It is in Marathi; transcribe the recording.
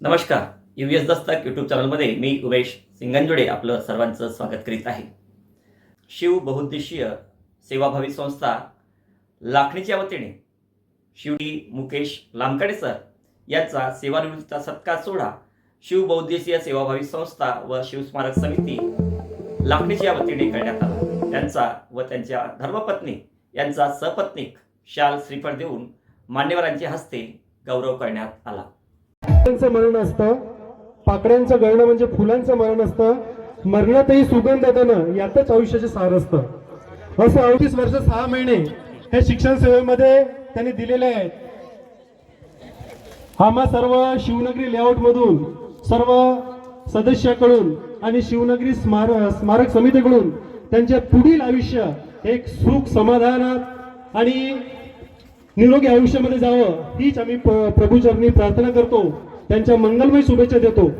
नमस्कार. यू एस दस्तक यूट्यूब चॅनलमध्ये मी उमेश सिंगनजोडे आपलं सर्वांचं स्वागत करीत आहे. शिव बहुद्देशीय सेवाभावी संस्था लाखणीच्या वतीने शिवडी मुकेश लामकाडे सर यांचा सेवानिवृत्तीचा सत्कार सोहळा शिव बहुद्देशीय सेवाभावी संस्था व शिवस्मारक समिती लाखणीच्या वतीने करण्यात आला. त्यांचा व त्यांच्या धर्मपत्नी यांचा सपत्नीक शाल श्रीफळ देऊन मान्यवरांच्या हस्ते गौरव करण्यात आला. फुलांचं मरण असतं. पाकड्यांचं गळणं म्हणजे फुलांचं मरण असतं. मरणातही सुगंध येताना यातच आयुष्याचे सार असतं. असं अडतीस वर्ष सहा महिने हे शिक्षण सेवेमध्ये त्यांनी दिलेले आहेत. आम्हा सर्व शिवनगरी लेआउट मधून सर्व सदस्याकडून आणि शिवनगरी स्मार स्मारक समितीकडून त्यांचे पुढील आयुष्य एक सुख समाधानात आणि निरोगी आयुष्यामध्ये जावं हीच आम्ही प्रभूचरणी प्रार्थना करतो. त्यांच्या मंगलमय शुभेच्छा देतो.